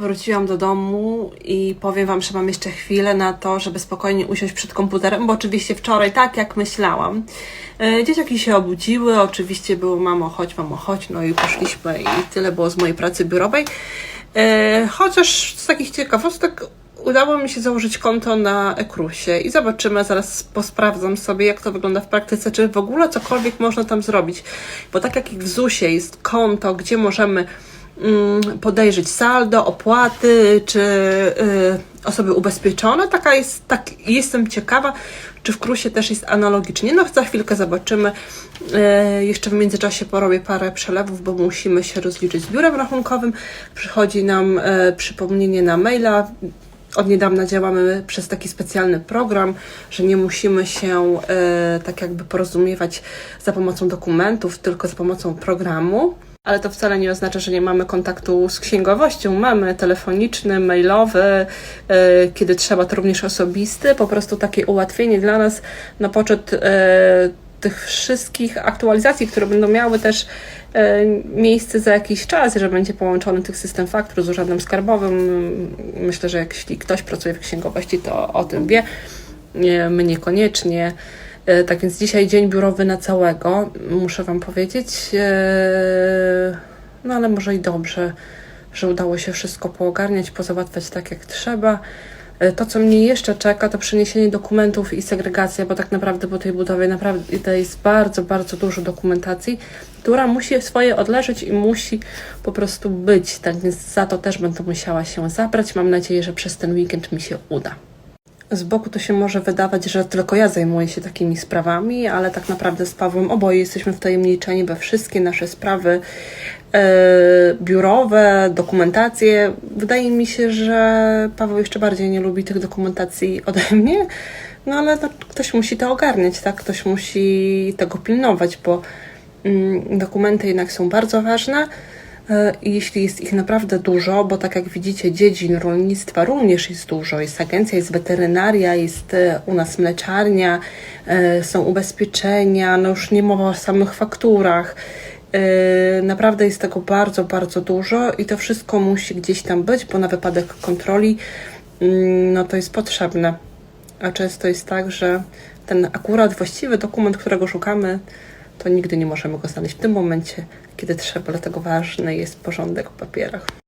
Wróciłam do domu i powiem Wam, że mam jeszcze chwilę na to, żeby spokojnie usiąść przed komputerem, bo oczywiście wczoraj tak jak myślałam. e, Dzieciaki się obudziły, oczywiście było mamo chodź, mamo chodź, no i poszliśmy i tyle było z mojej pracy biurowej. E, Chociaż z takich ciekawostek udało mi się założyć konto na Ekrusie i zobaczymy, zaraz posprawdzam sobie, jak to wygląda w praktyce, czy w ogóle cokolwiek można tam zrobić. Bo tak jak w ZUSie jest konto, gdzie możemy podejrzeć saldo, opłaty, czy y, osoby ubezpieczone, taka jest, tak, jestem ciekawa, czy w Krusie też jest analogicznie. No za chwilkę zobaczymy. E, jeszcze w międzyczasie porobię parę przelewów, bo musimy się rozliczyć z biurem rachunkowym. Przychodzi nam e, przypomnienie na maila. Od niedawna działamy przez taki specjalny program, że nie musimy się tak jakby porozumiewać za pomocą dokumentów, tylko za pomocą programu. Ale to wcale nie oznacza, że nie mamy kontaktu z księgowością. Mamy telefoniczny, mailowy, e, kiedy trzeba, to również osobisty. Po prostu takie ułatwienie dla nas na poczet e, tych wszystkich aktualizacji, które będą miały też e, miejsce za jakiś czas, że będzie połączony tych system faktur z Urzędem Skarbowym. Myślę, że jeśli ktoś pracuje w księgowości, to o tym wie. My niekoniecznie. E, Tak więc dzisiaj dzień biurowy na całego, muszę Wam powiedzieć. E, No ale może i dobrze, że udało się wszystko poogarniać, pozałatwiać tak jak trzeba. E, To, co mnie jeszcze czeka, to przeniesienie dokumentów i segregacja, bo tak naprawdę po tej budowie naprawdę jest bardzo, bardzo dużo dokumentacji, która musi swoje odleżeć i musi po prostu być. Tak więc za to też będę musiała się zabrać. Mam nadzieję, że przez ten weekend mi się uda. Z boku to się może wydawać, że tylko ja zajmuję się takimi sprawami, ale tak naprawdę z Pawłem oboje jesteśmy wtajemniczeni we wszystkie nasze sprawy e, biurowe, dokumentacje. Wydaje mi się, że Paweł jeszcze bardziej nie lubi tych dokumentacji ode mnie, no ale no, ktoś musi to ogarniać, tak? Ktoś musi tego pilnować, bo mm, dokumenty jednak są bardzo ważne. E, jeśli jest ich naprawdę dużo, bo tak jak widzicie, dziedzin rolnictwa również jest dużo. Jest agencja, jest weterynaria, jest e, u nas mleczarnia, e, są ubezpieczenia, no już nie mowa o samych fakturach. Naprawdę jest tego bardzo, bardzo dużo i to wszystko musi gdzieś tam być, bo na wypadek kontroli mm, no to jest potrzebne. A często jest tak, że ten akurat właściwy dokument, którego szukamy, to nigdy nie możemy go znaleźć w tym momencie, kiedy trzeba, dlatego ważny jest porządek w papierach.